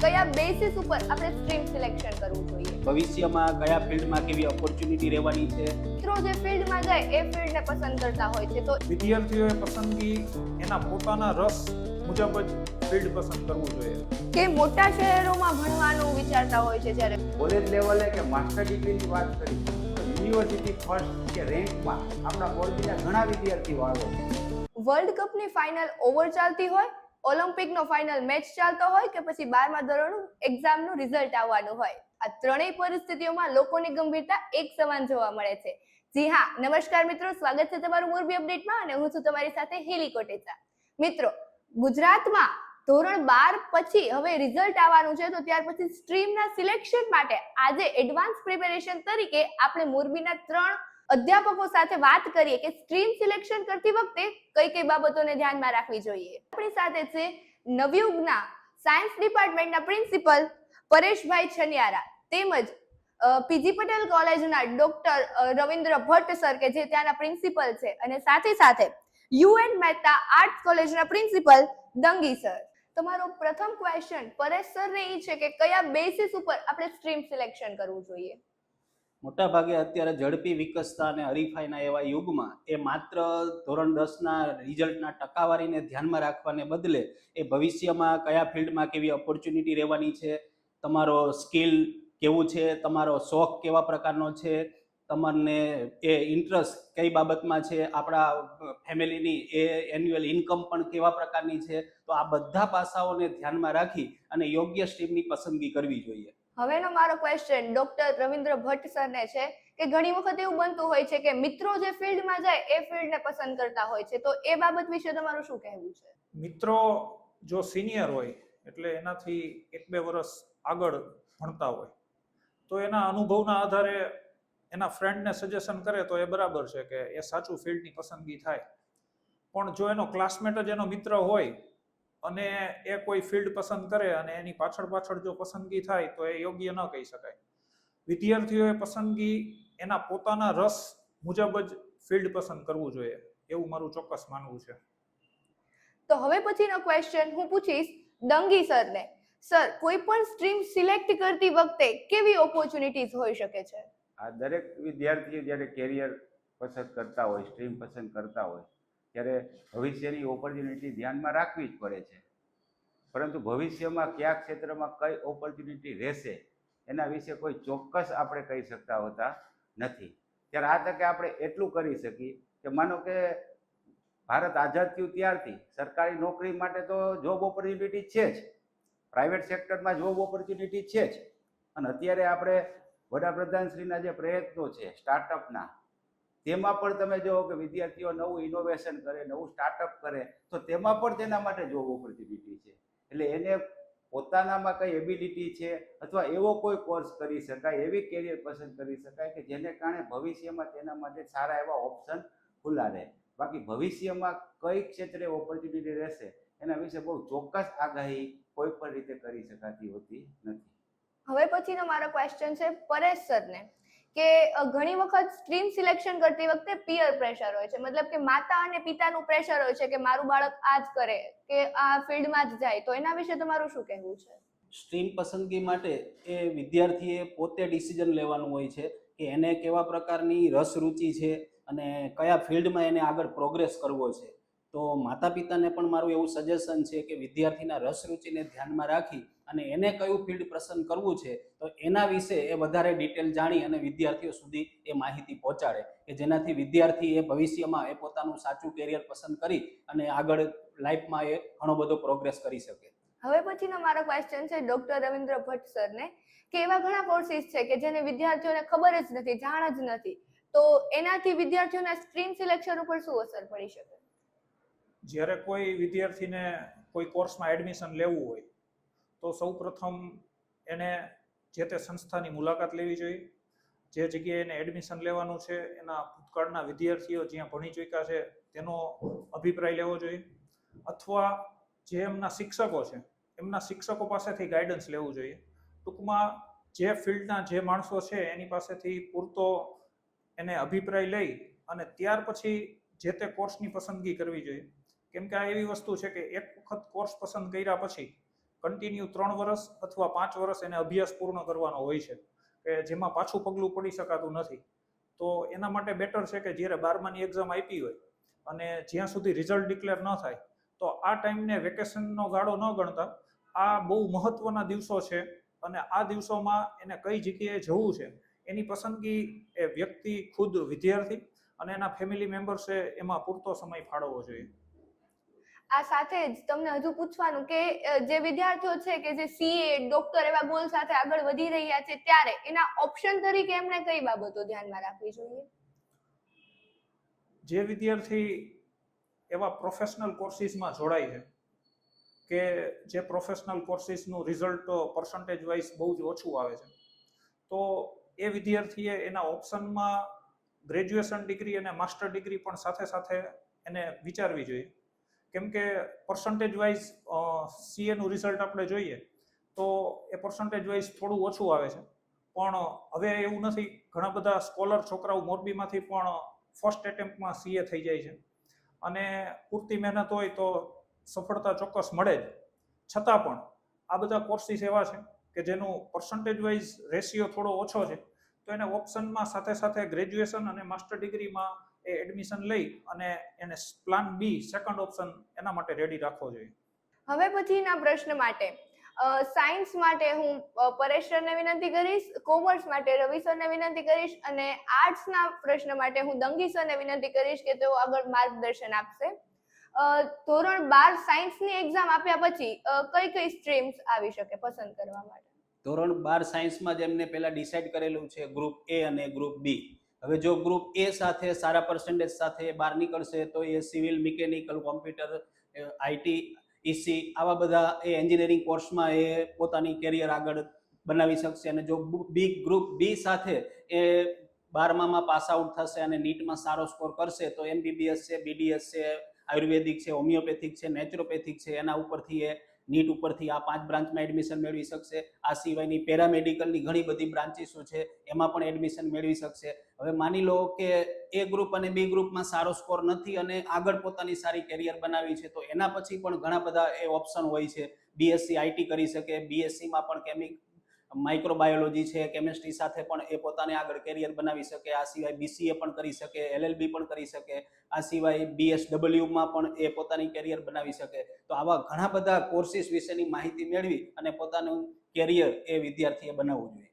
કયા બેસિસ ઉપર આપણે સ્ટ્રીમ સિલેક્શન કરવું જોઈએ? ભવિષ્યમાં કયા ફિલ્ડમાં કેવી ઓપોર્ચ્યુનિટી રહેવાની છે? મિત્રો જે ફિલ્ડમાં જાય એ ફિલ્ડને પસંદ કરતા હોય છે. તો વિદ્યાર્થીઓએ પસંદગી એના પોતાના રસ મુજબ જ ફિલ્ડ પસંદ કરવું જોઈએ. કે મોટા શહેરોમાં ભણવાનું વિચારતા હોય છે જ્યારે. કોલેજ લેવલે કે માસ્ટર ડિગ્રીની વાત કરી યુનિવર્સિટી ફર્સ્ટ કે રેન્કમાં આપણા કોલેજના ઘણા વિદ્યાર્થીઓ આવે. વર્લ્ડ કપની ફાઇનલ ઓવર ચાલતી હોય ઓલિમ્પિકનો ફાઇનલ મેચ ચાલતો હોય કે પછી બારમા ધોરણનું એક્ઝામનું રિઝલ્ટ આવવાનું હોય. આ ત્રણેય પરિસ્થિતિઓમાં લોકોની ગંભીરતા એક સમાન જોવા મળે છે. જી હા, નમસ્કાર મિત્રો, સ્વાગત છે તમારું મોરબી અપડેટમાં અને હું છું તમારી સાથે હેલી કોટેચા. મિત્રો, ગુજરાતમાં ધોરણ બાર પછી હવે રિઝલ્ટ આવવાનું છે તો ત્યાર પછી સ્ટ્રીમના સિલેક્શન માટે આજે એડવાન્સ પ્રિપેરેશન તરીકે આપણે મોરબીના ત્રણ અધ્યાપકો સાથે વાત કરીએ કે સ્ટ્રીમ સિલેક્શન કરતી વખતે કઈ કઈ બાબતોને ધ્યાનમાં રાખવી જોઈએ? આપણી સાથે છે નવયુગના સાયન્સ ડિપાર્ટમેન્ટના પ્રિન્સિપલ પરેશભાઈ છનિયારા તેમજ પીજી પટેલ કોલેજના ડોક્ટર રવિન્દ્ર ભટ્ટ સર કે જે ત્યાંના પ્રિન્સિપલ છે અને સાથે સાથે યુએન મહેતા આર્ટ્સ કોલેજના પ્રિન્સિપલ દંગી સર. તમારો પ્રથમ ક્વેશ્ચન પરેશ સરને એ છે કે કયા બેસિસ ઉપર આપણે સ્ટ્રીમ સિલેક્શન કરવું જોઈએ? મોટા ભાગે અત્યારે ઝડપી વિકસતા અને હરીફાઈના એવા યુગમાં એ માત્ર ધોરણ દસના રિઝલ્ટના ટકાવારીને ધ્યાનમાં રાખવાને બદલે એ ભવિષ્યમાં કયા ફિલ્ડમાં કેવી ઓપોર્ચ્યુનિટી રહેવાની છે, તમારો સ્કિલ કેવું છે, તમારો શોખ કેવા પ્રકારનો છે, તમને એ ઇન્ટરેસ્ટ કઈ બાબતમાં છે, આપણા ફેમિલીની એ એન્યુઅલ ઇન્કમ પણ કેવા પ્રકારની છે, તો આ બધા પાસાઓને ધ્યાનમાં રાખી અને યોગ્ય સ્ટ્રીમની પસંદગી કરવી જોઈએ. હવેનો મારો ક્વેશ્ચન ડોક્ટર રવિન્દ્ર ભટ્ટ સરને છે કે ઘણી વખત એવું બનતું હોય છે કે મિત્રો જે ફિલ્ડમાં જાય એ ફિલ્ડને પસંદ કરતા હોય છે. તો એ બાબત વિશે તમારું શું કહેવું છે? મિત્રો જો સિનિયર હોય, એટલે એનાથી એક બે વર્ષ આગળ ભણતા હોય, તો એના અનુભવના આધારે એના ફ્રેન્ડને સજેશન કરે તો એ બરાબર છે કે એ સાચું ફિલ્ડની પસંદગી થાય. પણ જો એનો ક્લાસમેટ જ એનો મિત્ર હોય અને એ કોઈ ફિલ્ડ પસંદ કરે અને એની પાછળ પાછળ જો પસંદગી થાય તો એ યોગ્ય ન કહી શકાય. વિદ્યાર્થીઓએ પસંદગી એના પોતાના રસ મુજબ જ ફિલ્ડ પસંદ કરવું જોઈએ એવું મારું ચોક્કસ માનવું છે. તો હવે પછીનો ક્વેશ્ચન હું પૂછીશ દંગી સરને. સર કોઈ પણ સ્ટ્રીમ સિલેક્ટ કરતી વખતે કેવી ઓપોર્ચ્યુનિટીઝ હોઈ શકે છે? આ દરેક વિદ્યાર્થીઓ જ્યારે કેરિયર પસંદ કરતા હોય સ્ટ્રીમ પસંદ કરતા હોય ત્યારે ભવિષ્યની ઓપોર્ચ્યુનિટી ધ્યાનમાં રાખવી જ પડે છે. પરંતુ ભવિષ્યમાં કયા ક્ષેત્રમાં કઈ ઓપોર્ચ્યુનિટી રહેશે, એના વિશે કોઈ ચોક્કસ આપણે કહી શકતા હોતા નથી. ત્યારે આ તકે આપણે એટલું કરી શકીએ કે માનો કે ભારત આઝાદ થયું ત્યારથી સરકારી નોકરી માટે તો જોબ ઓપોર્ચ્યુનિટી છે જ. પ્રાઇવેટ સેક્ટરમાં જોબ ઓપોર્ચ્યુનિટી છે જ. અને અત્યારે આપણે વડાપ્રધાનશ્રીના જે પ્રયત્નો છે સ્ટાર્ટઅપના તેમાં પણ તમે જુઓ કે વિદ્યાર્થીઓ નવું ઇનોવેશન કરે, નવું સ્ટાર્ટઅપ કરે, તો તેમાં પણ તેના માટે જોબ ઓપોર્ચ્યુનિટી છે. એટલે એને પોતાનામાં કઈ એબિલિટી છે અથવા એવો કોઈ કોર્સ કરી શકાય, એવી કેરિયર પસંદ કરી શકાય કે જેને કારણે ભવિષ્યમાં તેના માટે સારા એવા ઓપ્શન ખુલ્લા રહે. બાકી ભવિષ્યમાં કઈ ક્ષેત્રે ઓપોર્ચ્યુનિટી રહેશે એના વિશે બહુ ચોક્કસ આગાહી કોઈ પણ રીતે કરી શકાતી હોતી નથી. હવે પછીનો મારો ક્વેશ્ચન છે પરેશ સરને. કે ઘણી વખત સ્ટ્રીમ સિલેક્શન કરતી વખતે પિયર પ્રેશર હોય છે. મતલબ કે માતા અને પિતાનું પ્રેશર હોય છે કે મારું બાળક આ જ કરે, કે આ ફિલ્ડમાં જ જાય. તો એના વિશે તમારું શું કહેવું છે? સ્ટ્રીમ પસંદગી માટે એ વિદ્યાર્થીએ પોતે ડિસિઝન લેવાનું હોય છે કે એને કેવા પ્રકારની રસ રુચિ છે અને કયા ફિલ્ડમાં એને આગળ પ્રોગ્રેસ કરવો છે. તો માતા પિતાને પણ મારું એવું સજેશન છે કે વિદ્યાર્થીના રસ રુચિને ધ્યાનમાં રાખી અને એને કયું ફિલ્ડ પસંદ કરવું છે, તો એના વિશે એ વધારે ડિટેલ જાણી અને વિદ્યાર્થીઓ સુધી એ માહિતી પહોંચાડે કે જેનાથી વિદ્યાર્થી એ ભવિષ્યમાં એ પોતાનું સાચું કેરિયર પસંદ કરી અને આગળ લાઈફમાં એ ઘણો બધો પ્રોગ્રેસ કરી શકે. હવે પછીનો મારો ક્વેશ્ચન છે ડોક્ટર રવિન્દ્ર ભટ્ટ સરને કે એવા ઘણા કોર્સિસ છે કે જેને વિદ્યાર્થીઓને ખબર જ નથી, જાણ જ નથી. તો એનાથી વિદ્યાર્થીઓના સ્ટ્રીમ સિલેક્શન ઉપર શું અસર પડી શકે? જ્યારે કોઈ વિદ્યાર્થીને કોઈ કોર્સમાં એડમિશન લેવું હોય, તો સૌપ્રથમ એને જે તે સંસ્થાની મુલાકાત લેવી જોઈએ. જે જગ્યાએ એને એડમિશન લેવાનું છે, એના ભૂતકાળના વિદ્યાર્થીઓ જ્યાં ભણી ચૂક્યા છે, તેનો અભિપ્રાય લેવો જોઈએ. અથવા જે એમના શિક્ષકો છે, એમના શિક્ષકો પાસેથી ગાઈડન્સ લેવું જોઈએ. ટૂંકમાં જે ફિલ્ડના જે માણસો છે, એની પાસેથી પૂરતો એને અભિપ્રાય લઈ અને ત્યાર પછી જે તે કોર્સની પસંદગી કરવી જોઈએ. કેમ કે આ એવી વસ્તુ છે કે એક વખત કોર્સ પસંદ કર્યા પછી કન્ટિન્યુ ત્રણ વર્ષ અથવા પાંચ વર્ષ એને અભ્યાસ પૂર્ણ કરવાનો હોય છે, કે જેમાં પાછું પગલું પડી શકાતું નથી. તો એના માટે બેટર છે કે જ્યારે બારમાની એક્ઝામ આપી હોય અને જ્યાં સુધી રિઝલ્ટ ડિક્લેર ન થાય, તો આ ટાઈમને વેકેશનનો ગાળો ન ગણતા આ બહુ મહત્વના દિવસો છે અને આ દિવસોમાં એને કઈ જગ્યાએ જવું છે, એની પસંદગી એ વ્યક્તિ, ખુદ વિદ્યાર્થી અને એના ફેમિલી મેમ્બર્સે એમાં પૂરતો સમય ફાળવવો જોઈએ. આ સાથે જ તમને હજુ પૂછવાનું કે જે વિદ્યાર્થીઓ છે કે જે સીએ ડોક્ટર એવા ગોલ સાથે આગળ વધી રહ્યા છે ત્યારે એના ઓપ્શન તરીકે એમણે કઈ બાબતો ધ્યાનમાં રાખવી જોઈએ? જે વિદ્યાર્થી એવા પ્રોફેશનલ કોર્સિસમાં જોડાય છે, કે જે પ્રોફેશનલ કોર્સિસનું રિઝલ્ટ પર્સન્ટેજ વાઇઝ બહુ જ ઓછું આવે છે, તો એ વિદ્યાર્થીએ એના ઓપ્શનમાં ગ્રેજ્યુએશન ડિગ્રી અને માસ્ટર ડિગ્રી પણ સાથે સાથે એને વિચારવી જોઈએ. કેમ કે પર્સન્ટેજ વાઇઝ સીએનું રિઝલ્ટ આપણે જોઈએ, તો એ પર્સન્ટેજ વાઇઝ થોડું ઓછું આવે છે. પણ હવે એવું નથી, ઘણા બધા સ્કોલર છોકરાઓ મોરબીમાંથી પણ ફર્સ્ટ એટેમ્પમાં સીએ થઈ જાય છે. અને પૂરતી મહેનત હોય તો સફળતા ચોક્કસ મળે જ. છતાં પણ આ બધા કોર્સિસ એવા છે કે જેનું પર્સન્ટેજ વાઇઝ રેશિયો થોડો ઓછો છે, તો એને ઓપ્શનમાં સાથે સાથે ગ્રેજ્યુએશન અને માસ્ટર ડિગ્રીમાં એ એડમિશન લઈ અને એને પ્લાન બી સેકન્ડ ઓપ્શન એના માટે રેડી રાખવો જોઈએ. હવે પછીના પ્રશ્ન માટે સાયન્સ માટે હું પરેશ સરને વિનંતી કરીશ કોમર્સ માટે રવિ સરને વિનંતી કરીશ અને આર્ટ્સના પ્રશ્ન માટે હું દંગી સરને વિનંતી કરીશ કે તેઓ આગળ માર્ગદર્શન આપશે. ધોરણ બાર સાયન્સની એક્ઝામ આપ્યા પછી કઈ કઈ સ્ટ્રીમ્સ આવી શકે પસંદ કરવા માટે? ધોરણ બાર સાયન્સમાં જેમને પહેલાં પહેલા ડિસાઇડ કરેલું છે ગ્રુપ એ અને ગ્રુપ બી હવે જો ગ્રુપ એ સાથે સારા પર્સન્ટેજ સાથે બહાર નીકળશે, તો એ civil mechanical computer IT EC આવા બધા એ એન્જિનિયરિંગ કોર્સમાં એ પોતાની કેરિયર આગળ બનાવી શકશે અને જો બી ગ્રુપ બી સાથે એ બારમામાં પાસ આઉટ થશે અને નીટમાં સારો સ્કોર કરશે, તો એમબીબીએસ છે બીડીએસ છે, આયુર્વેદિક છે હોમિયોપેથિક છે નેચરોપેથિક છે, એના ઉપરથી એ નીટ ઉપરથી આ પાંચ બ્રાન્ચમાં એડમિશન મેળવી શકશે. આ સિવાયની પેરામેડિકલની ઘણી બધી બ્રાન્ચીસો છે, એમાં પણ એડમિશન મેળવી શકશે. હવે માની લો કે એ ગ્રુપ અને બી ગ્રુપમાં સારો સ્કોર નથી અને આગળ પોતાની સારી કેરિયર બનાવી છે, તો એના પછી પણ ઘણા બધા એ ઓપ્શન હોય છે. બીએસસી આઈટી કરી શકે બીએસસીમાં પણ કેમિક માઇક્રોબાયોલોજી છે કેમિસ્ટ્રી સાથે પણ એ પોતાને આગળ કેરિયર બનાવી શકે. આ સિવાય બીસીએ પણ કરી શકે એલએલબી પણ કરી શકે. આ સિવાય બીએસડબલ્યુમાં પણ એ પોતાની કેરિયર બનાવી શકે. તો આવા ઘણા બધા કોર્સિસ વિશેની માહિતી મેળવી અને પોતાનું કેરિયર એ વિદ્યાર્થીએ બનાવવું જોઈએ.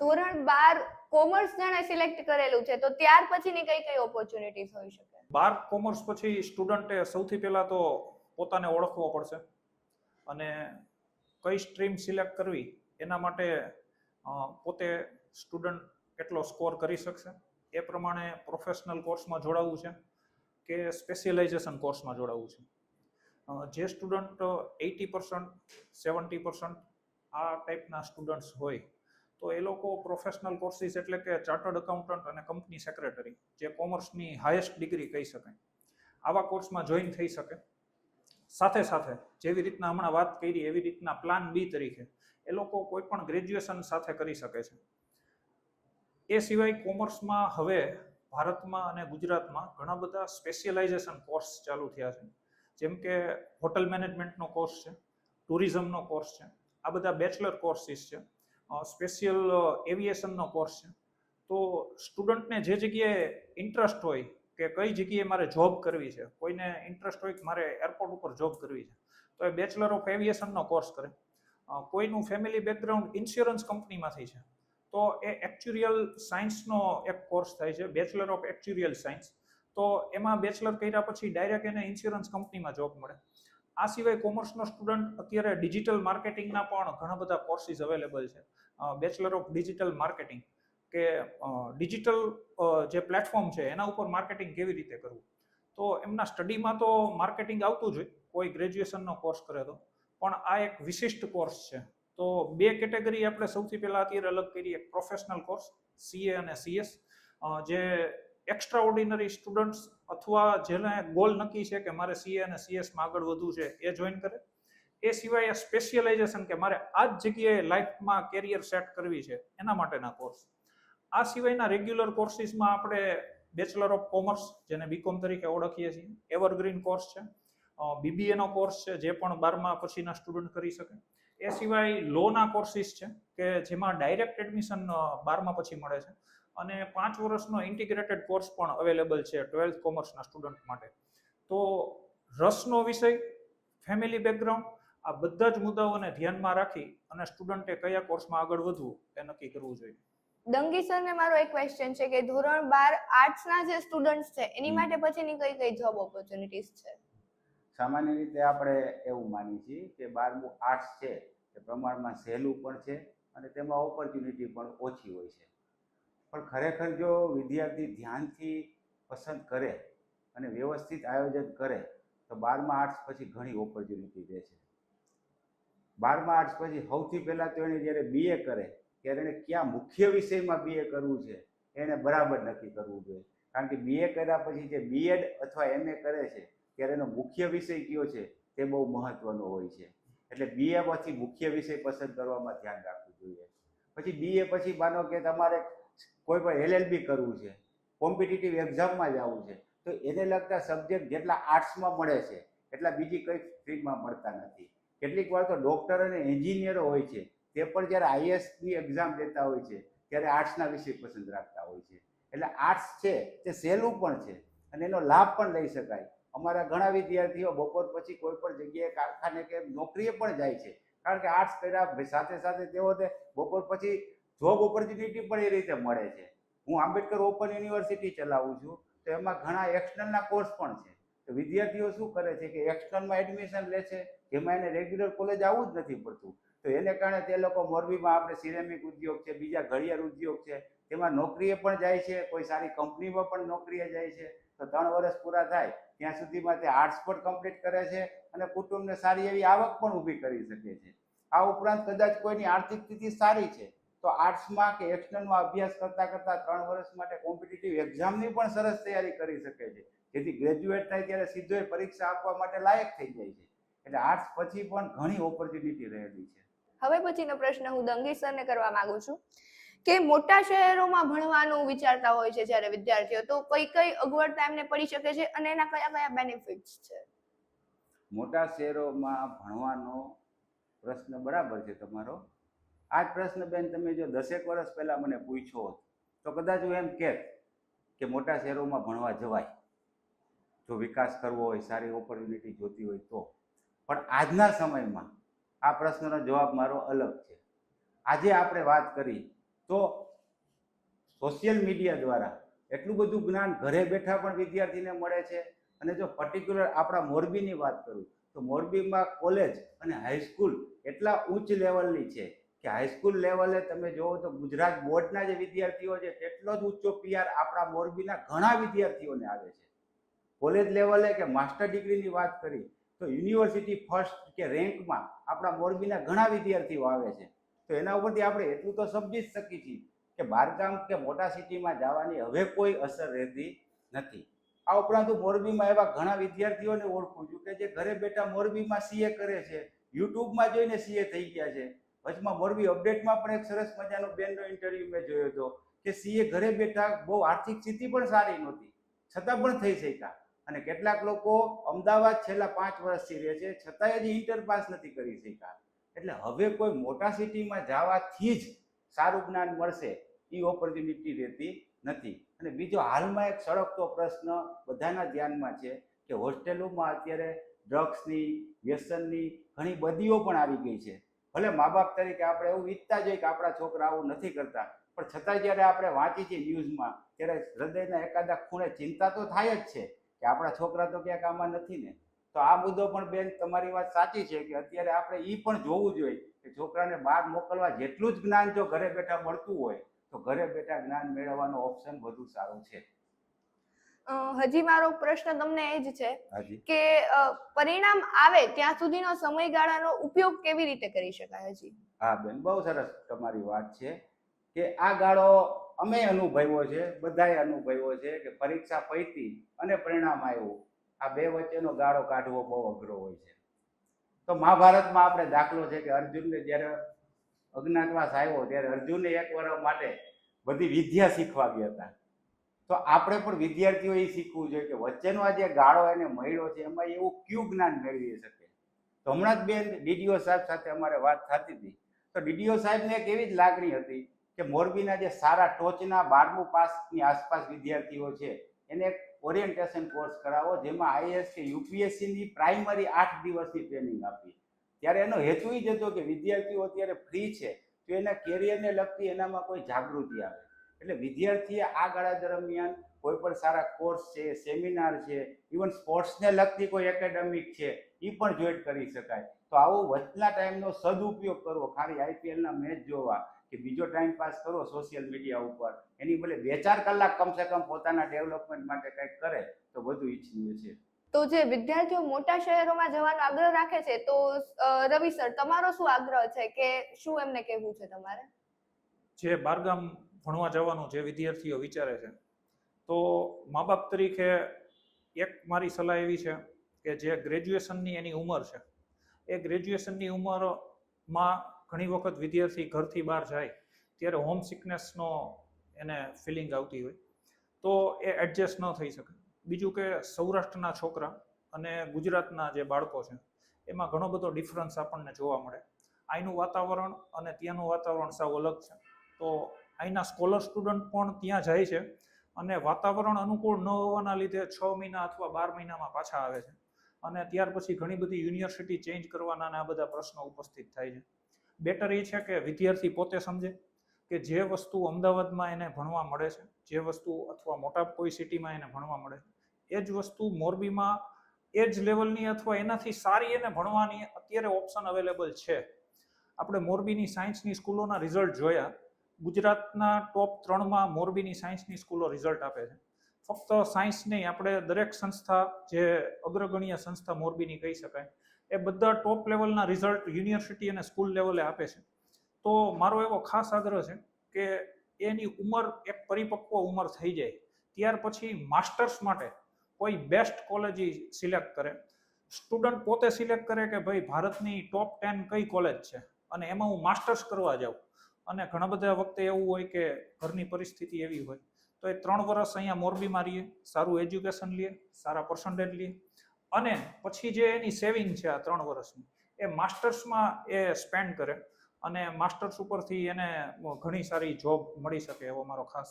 ધોરણ બાર કોમર્સ જાણે સિલેક્ટ કરેલું છે તો ત્યાર પછીની કઈ કઈ ઓપોર્ચ્યુનિટીઝ હોઈ શકે? બાર કોમર્સ પછી સ્ટુડન્ટે સૌથી પહેલાં તો પોતાને ઓળખવો પડશે. અને કઈ સ્ટ્રીમ સિલેક્ટ કરવી, એના માટે પોતે સ્ટુડન્ટ કેટલો સ્કોર કરી શકશે? એ પ્રમાણે પ્રોફેશનલ કોર્સમાં જોડાવવું છે કે સ્પેશિયલાઇઝેશન કોર્સમાં જોડાવવું છે? જે student eighty percent, seventy percent આ ટાઈપના સ્ટુડન્ટ્સ હોય, તો એ લોકો પ્રોફેશનલ કોર્સિસ એટલે કે ચાર્ટર્ડ એકાઉન્ટન્ટ અને કંપની સેક્રેટરી, જે કોમર્સની હાયેસ્ટ ડિગ્રી કહી શકાય, આવા કોર્સમાં જોઈન થઈ શકે. સાથે સાથે જેવી રીતના હમણાં વાત કરી, એવી રીતના પ્લાન બી તરીકે એ લોકો કોઈ પણ ગ્રેજ્યુએશન સાથે કરી શકે છે. એ સિવાય કોમર્સમાં હવે ભારતમાં અને ગુજરાતમાં ઘણા બધા સ્પેશિયલાઇઝેશન કોર્સ ચાલુ થયા છે. જેમ કે હોટલ મેનેજમેન્ટનો કોર્સ છે ટુરિઝમનો કોર્સ છે, આ બધા બેચલર કોર્સિસ છે સ્પેશિયલ એવિએશનનો કોર્સ છે. તો સ્ટુડન્ટને જે જગ્યાએ ઇન્ટરેસ્ટ હોય કે કઈ જગ્યાએ મારે જોબ કરવી છે? કોઈને ઇન્ટરેસ્ટ હોય કે મારે એરપોર્ટ ઉપર જોબ કરવી છે? તો એ બેચલર ઓફ એવિએશનનો કોર્સ કરે. કોઈનું ફેમિલી બેકગ્રાઉન્ડ ઇન્સ્યોરન્સ કંપનીમાંથી છે. તો એ એક્ચ્યુરિયલ સાયન્સનો એક કોર્સ થાય છે બેચલર ઓફ એક્ચ્યુરિયલ સાયન્સ તો એમાં બેચલર કર્યા પછી ડાયરેક્ટ એને ઇન્સ્યોરન્સ કંપનીમાં જોબ મળે. આ સિવાય કોમર્સનો સ્ટુડન્ટ અત્યારે ડિજિટલ માર્કેટિંગના પણ ઘણા બધા કોર્સિસ અવેલેબલ છે. બેચલર ઓફ ડિજિટલ માર્કેટિંગ કે ડિજિટલ જે પ્લેટફોર્મ છે, એના ઉપર માર્કેટિંગ કેવી રીતે કરવું? તો એમના સ્ટડીમાં તો માર્કેટિંગ આવતું જ હોય, કોઈ ગ્રેજ્યુએશનનો કોર્સ કરે તો. પણ આ એક વિશિષ્ટ કોર્સ છે. તો બે કેટેગરી આપણે સૌથી પહેલાં અત્યારે અલગ કરી એક પ્રોફેશનલ કોર્સ સીએ અને સીએસ જે એક્સ્ટ્રા ઓર્ડિનરી સ્ટુડન્ટ્સ અથવા જેને ગોલ નક્કી છે કે મારે સીએ અને સીએસમાં આગળ વધવું છે, એ જોઈન કરે. એ સિવાય સ્પેશિયલાઇઝેશન કે મારે આ જ જગ્યાએ લાઈફમાં કેરિયર સેટ કરવી છે, એના માટેના કોર્સ આ સિવાયના રેગ્યુલર કોર્સિસમાં આપણે બેચલર ઓફ કોમર્સ જેને બીકોમ તરીકે ઓળખીએ છીએ એવરગ્રીન કોર્સ છે બીબીએનો કોર્સ છે, જે પણ બારમા પછીના સ્ટુડન્ટ કરી શકે. એ સિવાય લોના કોર્સિસ છે, કે જેમાં ડાયરેક્ટ એડમિશન બારમા પછી મળે છે. અને પાંચ વર્ષનો ઇન્ટિગ્રેટેડ કોર્સ પણ અવેલેબલ છે ટ્વેલ્થ કોમર્સના સ્ટુડન્ટ માટે. તો રસનો વિષય ફેમિલી બેકગ્રાઉન્ડ આ બધા જ મુદ્દાઓને ધ્યાનમાં રાખી અને સ્ટુડન્ટે કયા કોર્સમાં આગળ વધવું એ નક્કી કરવું જોઈએ. દંગી સરને મારો એક ક્વેશ્ચન છે કે ધોરણ બાર આર્ટ્સના જે સ્ટુડન્ટ્સ છે એની. માટે પછીની કઈ કઈ જોબ ઓપોર્ચ્યુનિટીઝ છે? સામાન્ય રીતે આપણે એવું માનીએ છીએ કે બારમું આર્ટ્સ છે એ પ્રમાણમાં સહેલું પણ છે અને તેમાં ઓપોર્ચ્યુનિટી પણ ઓછી હોય છે. પણ ખરેખર જો વિદ્યાર્થી ધ્યાનથી પસંદ કરે અને વ્યવસ્થિત આયોજન કરે તો બારમા આર્ટ્સ પછી ઘણી ઓપોર્ચ્યુનિટી રહે છે. બારમા આર્ટ્સ પછી સૌથી પહેલાં તો એણે જ્યારે બીએ કરે ત્યારે એણે કયા મુખ્ય વિષયમાં બીએ કરવું છે, એને બરાબર નક્કી કરવું જોઈએ. કારણ કે બીએ કર્યા પછી જે બીએડ અથવા એમએ કરે છે, ત્યારે એનો મુખ્ય વિષય કયો છે, તે બહુ મહત્વનો હોય છે. એટલે બીએ પછી મુખ્ય વિષય પસંદ કરવામાં ધ્યાન રાખવું જોઈએ. પછી બીએ પછી માનો કે તમારે કોઈ પણ એલએલબી કરવું છે, કોમ્પિટિટિવ એક્ઝામમાં જવું છે, તો એને લગતા સબ્જેક્ટ જેટલા આર્ટ્સમાં મળે છે, એટલા બીજી કઈ ફિલ્ડમાં મળતા નથી. કેટલીક વાર તો ડૉક્ટર અને એન્જિનિયરો હોય છે તે પણ જ્યારે આઈએસની એક્ઝામ દેતા હોય છે, ત્યારે આર્ટ્સના વિષય પસંદ રાખતા હોય છે. એટલે આર્ટ્સ છે, તે સહેલું પણ છે અને એનો લાભ પણ લઈ શકાય. અમારા ઘણા વિદ્યાર્થીઓ બપોર પછી કોઈ પણ જગ્યાએ કારખાને કે નોકરીએ પણ જાય છે. કારણ કે આર્ટ્સ કર્યા સાથે સાથે તેઓને બપોર પછી જોબ ઓપોર્ચ્યુનિટી પણ એ રીતે મળે છે. હું આંબેડકર ઓપન યુનિવર્સિટી ચલાવું છું, તો એમાં ઘણા એક્સટર્નલના કોર્સ પણ છે. તો વિદ્યાર્થીઓ શું કરે છે કે એક્સટર્નમાં એડમિશન લે છે, જેમાં એને રેગ્યુલર કોલેજ આવવું જ નથી પડતું. તો એને કારણે તે લોકો મોરબીમાં આપણે સિરેમિક ઉદ્યોગ છે, બીજા ઘડિયાળ ઉદ્યોગ છે, તેમાં નોકરીએ પણ જાય છે, કોઈ સારી કંપનીમાં પણ નોકરીએ જાય છે. તો ત્રણ વર્ષ પૂરા થાય, ત્યાં સુધીમાં તે આર્ટ્સ પણ કમ્પ્લીટ કરે છે અને કુટુંબને સારી એવી આવક પણ ઊભી કરી શકે છે. આ ઉપરાંત કદાચ કોઈની આર્થિક સ્થિતિ સારી છે, તો આર્ટ્સમાં કે એક્સટર્નલમાં અભ્યાસ કરતા કરતા ત્રણ વર્ષ માટે કોમ્પિટિટિવ એક્ઝામની પણ સરસ તૈયારી કરી શકે છે. જેથી ગ્રેજ્યુએટ થાય ત્યારે સીધો પરીક્ષા આપવા માટે લાયક થઈ જાય છે. એટલે આર્ટ્સ પછી પણ ઘણી ઓપોર્ચ્યુનિટી રહેલી છે. હવે પછીનો પ્રશ્ન હું દંગી સરને કરવા માંગુ છું કે મોટા શહેરોમાં ભણવાનું વિચારતા હોય છે જ્યારે વિદ્યાર્થીઓ, તો કઈ કઈ અગવડતા એમને પડી શકે છે અને એના કયા કયા બેનિફિટ્સ છે? મોટા શહેરોમાં ભણવાનો પ્રશ્ન બરાબર છે તમારો. આ પ્રશ્ન બેન તમે જો દસેક વર્ષ પહેલા મને પૂછ્યો તો કદાચ હું એમ કહેત કે મોટા શહેરોમાં ભણવા જવાય. જો વિકાસ કરવો હોય, સારી ઓપોર્ચ્યુનિટી જોતી હોય તો. પણ આજના સમયમાં આ પ્રશ્નનો જવાબ મારો અલગ છે. આજે આપણે વાત કરી તો સોશિયલ મીડિયા દ્વારા એટલું બધું જ્ઞાન ઘરે બેઠા પણ વિદ્યાર્થીને મળે છે અને જો પર્ટિક્યુલર આપણા મોરબીની વાત કરું તો મોરબીમાં કોલેજ અને હાઈસ્કૂલ એટલા ઉચ્ચ લેવલની છે કે હાઈસ્કૂલ લેવલે તમે જોવો તો ગુજરાત બોર્ડના જે વિદ્યાર્થીઓ છે તેટલો જ ઊંચો પીઆર આપણા મોરબીના ઘણા વિદ્યાર્થીઓને આવે છે. કોલેજ લેવલે કે માસ્ટર ડિગ્રીની વાત કરી તો યુનિવર્સિટી ફર્સ્ટ કે રેન્કમાં આપણા મોરબીના ઘણા વિદ્યાર્થીઓ આવે છે. તો એના ઉપરથી આપણે એટલું તો સમજી જ શકીએ છીએ કે બહારગામ કે મોટા સિટીમાં જવાની હવે કોઈ અસર રહેતી નથી. આ ઉપરાંત મોરબીમાં એવા ઘણા વિદ્યાર્થીઓને ઓળખું છું કે જે ઘરે બેઠા મોરબીમાં સીએ કરે છે, યુટ્યુબમાં જોઈને સીએ થઈ ગયા છે. વચમાં મોરબી અપડેટમાં પણ એક સરસ મજાનો બેનનો ઇન્ટરવ્યુ મેં જોયો હતો કે સીએ ઘરે બેઠા બહુ આર્થિક સ્થિતિ પણ સારી નહોતી. છતાં પણ થઈ શક્યા. અને કેટલાક લોકો અમદાવાદ છેલ્લા પાંચ વર્ષથી રહે છે, છતાંય હજી ઇન્ટર પાસ નથી કરી શક્યા. એટલે હવે કોઈ મોટા સિટીમાં જવાથી જ સારું જ્ઞાન મળશે એ ઓપોર્ચ્યુનિટી રહેતી નથી. અને બીજો હાલમાં એક સળગતો પ્રશ્ન બધાના ધ્યાનમાં છે કે હોસ્ટેલોમાં અત્યારે ડ્રગ્સની વ્યસનની ઘણી બદીઓ પણ આવી ગઈ છે. ભલે મા બાપ તરીકે આપણે એવું ઈચ્છતા જોઈએ કે આપણા છોકરા આવું નથી કરતા, પણ છતાં જ્યારે આપણે વાંચી છીએ ન્યૂઝમાં, ત્યારે હૃદયના એકાદા ખૂણે ચિંતા તો થાય જ છે. કે આપણા છોકરા તો ક્યાંક આમાં નથી ને? તો આ મુદ્દો પણ બેન તમારી વાત સાચી છે કે અત્યારે આપણે એ પણ જોવું જોઈએ કે છોકરાને બહાર મોકલવા જેટલું જ જ્ઞાન જો ઘરે બેઠા મળતું હોય તો ઘરે બેઠા જ્ઞાન મેળવવાનો ઓપ્શન વધુ સારો છે. હજી મારો પ્રશ્ન તમને એ જ છે કે પરિણામ આવે ત્યાં સુધીનો સમયગાળાનો ઉપયોગ કેવી રીતે કરી શકાય હજી? હા બેન બહુ સરસ તમારી વાત છે કે આ ગાળો અમે અનુભવ્યો છે, બધાએ અનુભવ્યો છે કે પરીક્ષા પૈતી અને પરિણામ આવ્યું. આ બે વચ્ચેનો ગાળો કાઢવો બહુ અઘરો હોય છે. તો મહાભારતમાં આપણે દાખલો છે કે અર્જુનને જ્યારે અજ્ઞાતવાસ આવ્યો, ત્યારે અર્જુનને એક વર્ષ માટે બધી વિદ્યા શીખવા ગયા હતા. તો આપણે પણ વિદ્યાર્થીઓ એ શીખવું જોઈએ કે વચ્ચેનો આ જે ગાળો એને મળ્યો છે, એમાં એવું કયું જ્ઞાન મેળવી શકે? તો હમણાં જ બેન ડીડીઓ સાહેબ સાથે અમારે વાત થતી હતી. તો ડીડીઓ સાહેબને એક એવી જ લાગણી હતી કે મોરબીના જે સારા ટોચના બારમું પાસની આસપાસ વિદ્યાર્થીઓ છે, એને એક ઓરિએન્ટેશન કોર્સ કરાવો, જેમાં આઈએસ કે યુપીએસસીની પ્રાઇમરી આઠ દિવસની ટ્રેનિંગ આપી ત્યારે એનો હેતુ એ જ હતો કે વિદ્યાર્થીઓ અત્યારે ફ્રી છે, તો એના કેરિયરને લગતી એનામાં કોઈ જાગૃતિ આવે. એટલે વિદ્યાર્થીએ આ ગાળા દરમિયાન કોઈ પણ સારા કોર્સ છે સેમિનાર છે ઇવન સ્પોર્ટ્સને લગતી કોઈ એકેડેમિક છે એ પણ જોઈન કરી શકાય. તો આવો વચના ટાઈમનો સદુપયોગ કરવો. ખાલી આઈપીએલના મેચ જોવા કે બીજો ટાઈમ પાસ કરો સોશિયલ મીડિયા ઉપર. એની બદલે બે ચાર કલાક કમસે કમ પોતાના ડેવલપમેન્ટ માટે કંઈક કરે તો વધુ ઈચ્છનીય છે. તો જે વિદ્યાર્થીઓ મોટા શહેરોમાં જવાનો આગ્રહ રાખે છે તો રવિ સર તમારો શું આગ્રહ છે કે શું એમને કહેવું છે તમારે? જે બારગામ ભણવા જવાનું જે વિદ્યાર્થીઓ વિચારે છે તો મા બાપ તરીકે એક મારી સલાહ એવી છે કે જે ગ્રેજ્યુએશનની એની ઉંમર છે એ ગ્રેજ્યુએશનની ઉંમરમાં ઘણી વખત વિદ્યાર્થી ઘરથી બહાર જાય, ત્યારે હોમ સિકનેસનો એને ફિલિંગ આવતી હોય. તો એ એડજસ્ટ ન થઈ શકે. બીજું કે સૌરાષ્ટ્રના છોકરા અને ગુજરાતના જે બાળકો છે, એમાં ઘણો બધો ડિફરન્સ આપણને જોવા મળે. અહીંનું વાતાવરણ અને ત્યાંનું વાતાવરણ સાવ અલગ છે. તો અહીંના સ્કોલર સ્ટુડન્ટ પણ ત્યાં જાય છે અને વાતાવરણ અનુકૂળ ન હોવાના લીધે છ મહિના અથવા બાર મહિનામાં પાછા આવે છે. અને ત્યાર પછી ઘણી બધી યુનિવર્સિટી ચેન્જ કરવાના આ બધા પ્રશ્નો ઉપસ્થિત થાય છે. બેટર એ છે કે વિદ્યાર્થી પોતે સમજે કે જે વસ્તુ અમદાવાદમાં એને ભણવા મળે છે, જે વસ્તુ અથવા મોટા કોઈ સિટીમાં એને ભણવા મળે એ જ વસ્તુ મોરબીમાં એ જ લેવલની અથવા એનાથી સારી એને ભણવાની અત્યારે ઓપ્શન અવેલેબલ છે. આપણે મોરબીની સાયન્સની સ્કૂલોના રિઝલ્ટ જોયા, ગુજરાતના ટોપ ત્રણમાં મોરબીની સાયન્સની સ્કૂલો રિઝલ્ટ આપે છે. ફક્ત સાયન્સ નહીં આપણે દરેક સંસ્થા જે અગ્રગણ્ય સંસ્થા મોરબીની કહી શકાય એ બધા ટોપ લેવલના રિઝલ્ટ યુનિવર્સિટી અને સ્કૂલ લેવલે આપે છે. તો મારો એવો ખાસ આગ્રહ છે કે એની ઉંમર એક પરિપક્વ ઉંમર થઈ જાય. ત્યાર પછી માસ્ટર્સ માટે કોઈ બેસ્ટ કોલેજ સિલેક્ટ કરે. સ્ટુડન્ટ પોતે સિલેક્ટ કરે કે ભાઈ ભારતની ટોપ ટેન કઈ કોલેજ છે? અને એમાં હું માસ્ટર્સ કરવા જાઉં. અને ઘણા બધા વખતે એવું હોય કે ઘરની પરિસ્થિતિ એવી હોય. તો એ ત્રણ વર્ષ અહીંયા મોરબીમાં રહીએ, સારું એજ્યુકેશન લઈએ, સારા પર્સન્ટેજ લઈએ. અને પછી જે એની સેવિંગ છે આ ત્રણ વર્ષની, એ માસ્ટર્સમાં એ સ્પેન્ડ કરે અને માસ્ટર્સ ઉપરથી એને ઘણી સારી જોબ મળી શકે એવો મારો ખાસ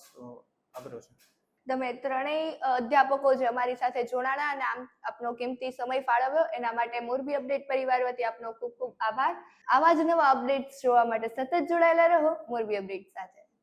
આગ્રહ છે. તમે ત્રણેય અધ્યાપકો જે અમારી સાથે જોડાણા અને આમ આપનો કિંમતી સમય ફાળવ્યો. એના માટે મોરબી અપડેટ પરિવાર વતી આપનો ખૂબ ખૂબ આભાર. આવા જ નવા અપડેટ્સ જોવા માટે સતત જોડાયેલા રહો મોરબી અપડેટ સાથે.